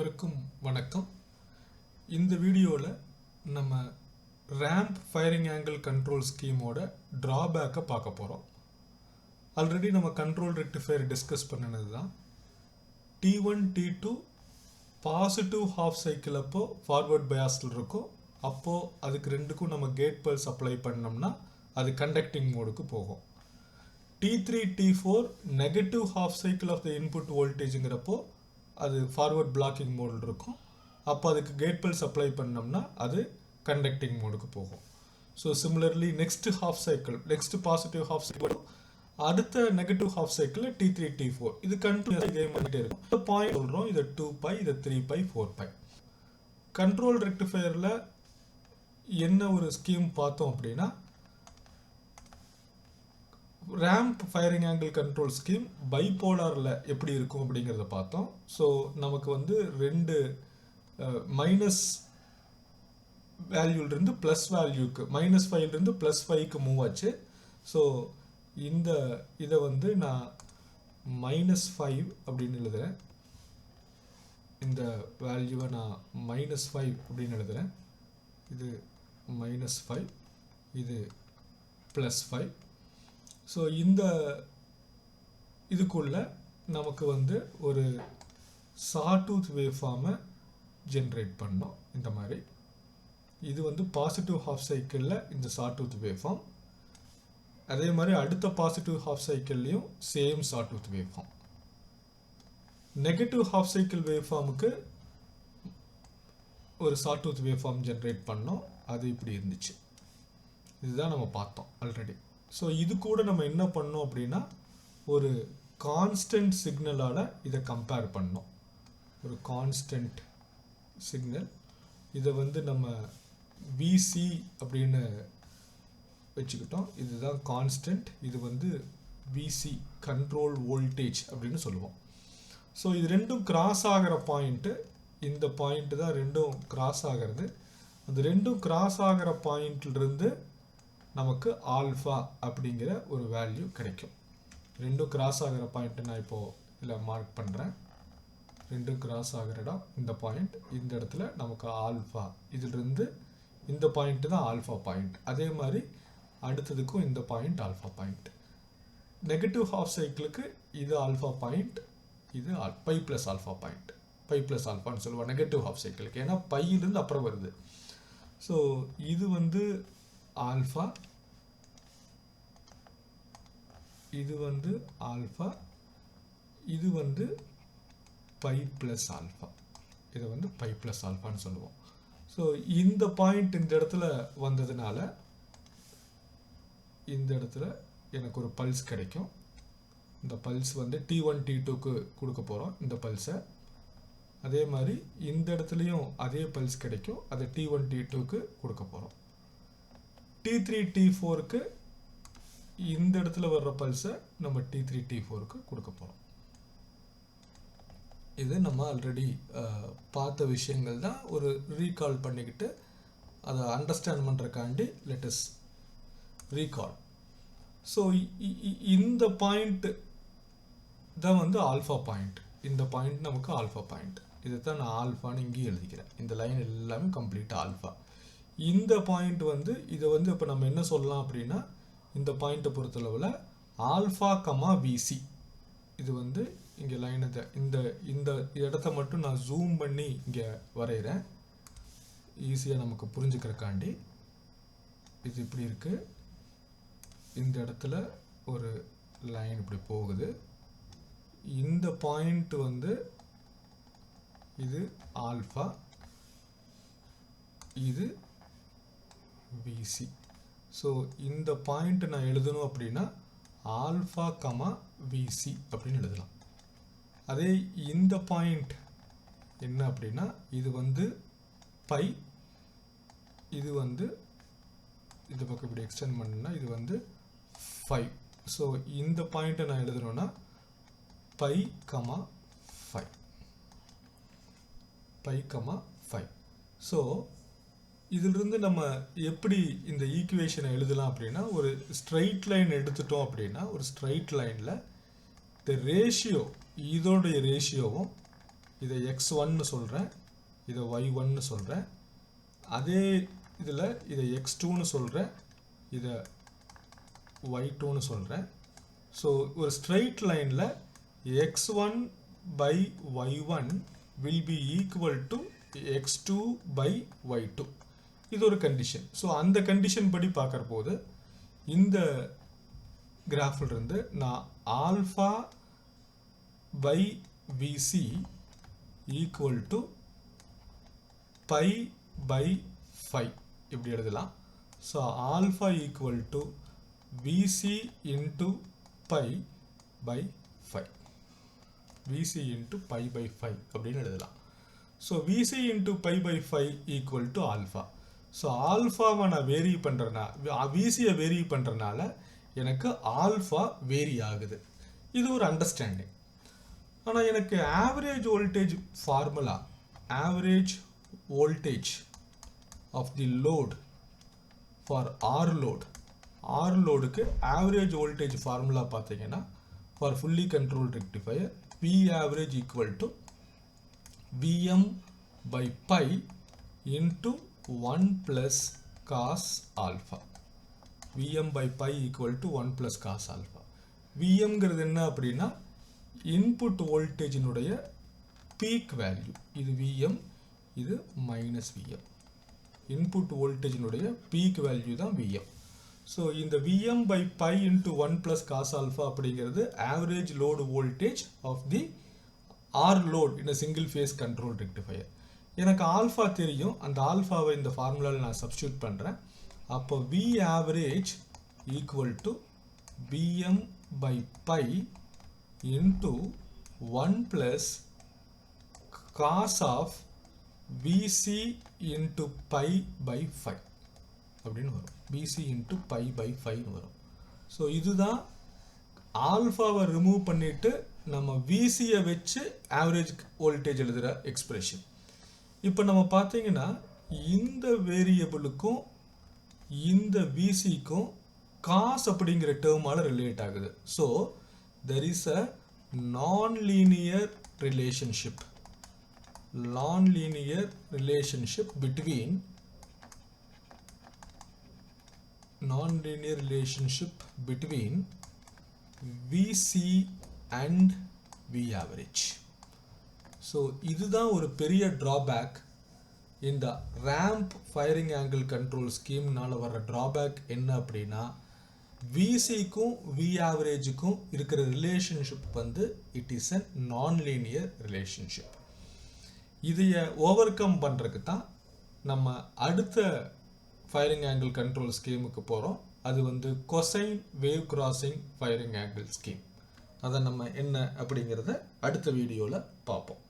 அனைவருக்கும் வணக்கம். இந்த வீடியோவில் நம்ம ரேம்ப் ஃபயரிங் ஆங்கிள் கண்ட்ரோல் ஸ்கீமோட ட்ராபேக்கை பார்க்க போகிறோம் ஆல்ரெடி நம்ம கண்ட்ரோல் ரெக்டிஃபையர் டிஸ்கஸ் பண்ணினது தான் T one T two positive half cycle அப்போ ஃபார்வர்ட் பயாஸில் இருக்கும். அப்போது அதுக்கு ரெண்டுக்கும் நம்ம கேட் பல்ஸ் அப்ளை பண்ணோம்னா அது கண்டக்டிங் மோடுக்கு போகும். T three T four negative half cycle of the input வோல்டேஜுங்கிறப்போ அது ஃபார்வர்ட் பிளாக்கிங் மோடில் இருக்கும். அப்போ அதுக்கு கேட் பல்ஸ் அப்ளை பண்ணோம்னா அது கண்டக்டிங் மோடுக்கு போகும். So similarly next half cycle next positive half cycle அடுத்த negative half cycle T three T four இது கண்டினியூஸ் இதே பண்ணிகிட்டே இருக்கும். இந்த பாயிண்ட் சொல்கிறோம் இதை டூ பை இதை three by four by control ரெக்டிஃபையரில் என்ன ஒரு ஸ்கீம் பார்த்தோம் அப்படின்னா ramp firing angle control scheme பைபோலாரில் எப்படி இருக்கும் அப்படிங்கிறத பார்த்தோம். ஸோ நமக்கு வந்து ரெண்டு மைனஸ் வேல்யூலேருந்து ப்ளஸ் வேல்யூக்கு மைனஸ் ஃபைவ்லேருந்து ப்ளஸ் ஃபைவ்க்கு மூவ் ஆச்சு. ஸோ இந்த இதை வந்து நான் மைனஸ் ஃபைவ் அப்படின்னு எழுதுகிறேன் இந்த வேல்யூவை நான் மைனஸ் ஃபைவ் அப்படின்னு எழுதுகிறேன் இது மைனஸ் ஃபைவ் இது ப்ளஸ் ஃபைவ் ஸோ இந்த இதுக்குள்ள நமக்கு வந்து ஒரு சாடூத் வேவ் ஃபார்மை ஜென்ரேட் பண்ணோம். இந்த மாதிரி. இது வந்து பாசிட்டிவ் ஹாஃப் சைக்கிளில் இந்த சாடூத் வேவ் ஃபார்ம் அதே மாதிரி அடுத்த positive half சைக்கிள்லேயும் same sawtooth wave form negative half cycle wave ஃபார்முக்கு ஒரு சாட்டூத் வேவ் ஃபார்ம் ஜென்ரேட் பண்ணோம். அது இப்படி இருந்துச்சு. இதுதான் நம்ம பார்த்தோம் ஆல்ரெடி ஸோ இது கூட நம்ம என்ன பண்ணோம் அப்படின்னா ஒரு கான்ஸ்டன்ட் சிக்னலால் இதை கம்பேர் பண்ணோம். ஒரு கான்ஸ்டன்ட் சிக்னல் இதை வந்து நம்ம விசி அப்படின்னு வச்சுக்கிட்டோம். இதுதான் கான்ஸ்டன்ட் இது வந்து விசி கண்ட்ரோல் வோல்டேஜ் அப்படின்னு சொல்லுவோம். ஸோ இது ரெண்டும் கிராஸ் ஆகிற பாயிண்ட்டு இந்த பாயிண்ட்டு தான் ரெண்டும் கிராஸ் ஆகிறது. அந்த ரெண்டும் கிராஸ் ஆகிற பாயிண்ட்லேருந்து நமக்கு ஆல்ஃபா அப்படிங்கிற ஒரு வேல்யூ கிடைக்கும். ரெண்டும் கிராஸ் ஆகிற பாயிண்ட்டு நான் இப்போது இதில் மார்க் பண்ணுறேன் ரெண்டும் கிராஸ் ஆகிற இடம் இந்த பாயிண்ட் இந்த இடத்துல நமக்கு ஆல்ஃபா. இதிலிருந்து இந்த பாயிண்ட்டு தான் ஆல்ஃபா பாயிண்ட் அதே மாதிரி அடுத்ததுக்கும் இந்த point alpha point negative half சைக்கிளுக்கு இது ஆல்ஃபா பாயிண்ட் இது pi plus alpha point pi plus ஆல்ஃபான்னு சொல்லுவோம் நெகட்டிவ் ஹாஃப் சைக்கிளுக்கு ஏன்னா பையிலேருந்து அப்புறம் வருது. ஸோ இது வந்து ஆல்ஃபா. இது வந்து ஆல்ஃபா. இது வந்து பை ப்ளஸ் ஆல்ஃபா. இதை வந்து பை ப்ளஸ் ஆல்ஃபான்னு சொல்லுவோம். ஸோ இந்த பாயிண்ட் இந்த இடத்துல வந்ததுனால இந்த இடத்துல எனக்கு ஒரு பல்ஸ் கிடைக்கும். இந்த பல்ஸ் வந்து டி ஒன் டி டூக்கு கொடுக்க போகிறோம் இந்த பல்ஸை அதே மாதிரி இந்த இடத்துலையும் அதே பல்ஸ் கிடைக்கும். அதை டி ஒன் டி டூக்கு கொடுக்க போகிறோம் டி த்ரீ டி ஃபோருக்கு இந்த இடத்துல வர்ற பல்ஸை நம்ம டி த்ரீ டி ஃபோருக்கு கொடுக்க போகிறோம் இது நம்ம ஆல்ரெடி பார்த்த விஷயங்கள் தான். ஒரு ரீகால் பண்ணிக்கிட்டு அதை அண்டர்ஸ்டாண்ட் பண்ணுறக்காண்டி லெட்டஸ் ரீகால் ஸோ இந்த பாயிண்ட் தான் வந்து ஆல்ஃபா பாயிண்ட் இந்த பாயிண்ட் நமக்கு ஆல்ஃபா பாயிண்ட் இதை தான் நான் ஆல்ஃபான்னு இங்கேயும் எழுதிக்கிறேன். இந்த லைன் எல்லாமே கம்ப்ளீட்டாக ஆல்ஃபா இந்த பாயிண்ட் வந்து இதை வந்து இப்போ நம்ம என்ன சொல்லலாம் அப்படின்னா இந்த பாயிண்ட்டை பொறுத்தளவில் ஆல்ஃபா கமா விசி இது வந்து இங்கே லைனை இந்த இந்த இடத்த மட்டும் நான் ஜூம் பண்ணி இங்கே வரைகிறேன் ஈஸியாக நமக்கு புரிஞ்சுக்கிறக்காண்டி இது இப்படி இருக்குது இந்த இடத்துல ஒரு லைன் இப்படி போகுது. இந்த பாயிண்ட் வந்து இது ஆல்ஃபா இது விசி ஸோ இந்த பாயிண்ட் நான் எழுதணும் அப்படின்னா ஆல்ஃபா கமா விசி அப்படின்னு எழுதலாம். அதே இந்த பாயிண்ட் என்ன அப்படின்னா இது வந்து பை இது வந்து இந்த பக்கம் இப்படி எக்ஸ்டெண்ட் பண்ணா இது வந்து ஃபைவ் ஸோ இந்த பாயிண்ட்டை நான் எழுதணும்னா pi comma five pi comma five so இதிலிருந்து நம்ம எப்படி இந்த ஈக்குவேஷனை எழுதலாம் அப்படின்னா ஒரு ஸ்ட்ரைட் லைன் எடுத்துட்டோம் அப்படின்னா ஒரு ஸ்ட்ரைட் லைனில் த ரேஷியோ இதோடைய ரேஷியோவும் இதை எக்ஸ் ஒன்னு சொல்கிறேன் இதை ஒய் ஒன்னு சொல்கிறேன் அதே இதில் இதை எக்ஸ் டூன்னு சொல்கிறேன் இதை ஒய் டூன்னு சொல்கிறேன் ஸோ ஒரு ஸ்ட்ரைட் லைனில் x one by y one will be equal to x two by y two இது ஒரு கண்டிஷன் ஸோ அந்த கண்டிஷன் படி பார்க்குற போது இந்த கிராஃபிலிருந்து நான் alpha by VC equal to pi by five இப்படி எழுதலாம்? So alpha equal to VC into pi by five VC into pi by five அப்படின்னு எழுதலாம். So VC into pi by five equal to alpha so ஆல்ஃபாவை நான் vary பண்ணுறனா விசியை vary பண்ணுறனால எனக்கு alpha vary ஆகுது. இது ஒரு அண்டர்ஸ்டாண்டிங் ஆனால் எனக்கு average voltage formula average voltage of the load for R load R லோடுக்கு ஆவரேஜ் வோல்டேஜ் ஃபார்முலா பார்த்தீங்கன்னா for fully control rectifier V average equal to VM by pi into one plus cos alpha VM by pi equal to one plus cos alpha விஎம்ங்கிறது என்ன அப்படின்னா input வோல்டேஜினுடைய peak value இது VM இது minus VM input வோல்டேஜினுடைய peak value தான் VM so இந்த VM by pi into one plus cos alpha அப்படிங்கிறது average load voltage of the R load in single phase control rectifier எனக்கு alpha தெரியும். அந்த ஆல்ஃபாவை இந்த ஃபார்முலாவில் நான் சப்ஸ்டியூட் பண்ணுறேன் அப்போ V average equal to VM by pi into one plus cos of VC into pi by five அப்படின்னு வரும். பிசி இன்ட்டு பை பை ஃபைவ்னு வரும். ஸோ இதுதான் ஆல்ஃபாவை ரிமூவ் பண்ணிவிட்டு நம்ம விசியை வச்சு ஆவரேஜ் வோல்டேஜ் எழுதுகிற எக்ஸ்பிரஷன் இப்போ நம்ம பார்த்தீங்கன்னா இந்த வேரியபிளுக்கும் இந்த விசிக்கும் காஸ் அப்படிங்கிற டேர்மால் ரிலேட் ஆகுது so there is a non linear relationship non-linear relationship between non-linear relationship between VC and V average. So இதுதான் ஒரு பெரிய ட்ராபேக் இந்த ரேம்ப் ஃபயரிங் ஆங்கிள் கண்ட்ரோல் ஸ்கீம்னால வர்ற ட்ராபேக் என்ன அப்படின்னா விசிக்கும் வி ஆவரேஜுக்கும் இருக்கிற ரிலேஷன்ஷிப் வந்து it is a nonlinear relationship இதைய ஓவர் கம் பண்ணுறதுக்கு தான் நம்ம அடுத்த ஃபயரிங் ஆங்கிள் கண்ட்ரோல் ஸ்கீமுக்கு போகிறோம் அது வந்து cosine wave crossing firing angle scheme அதை நம்ம என்ன அப்படிங்கிறத அடுத்த வீடியோவில் பார்ப்போம்.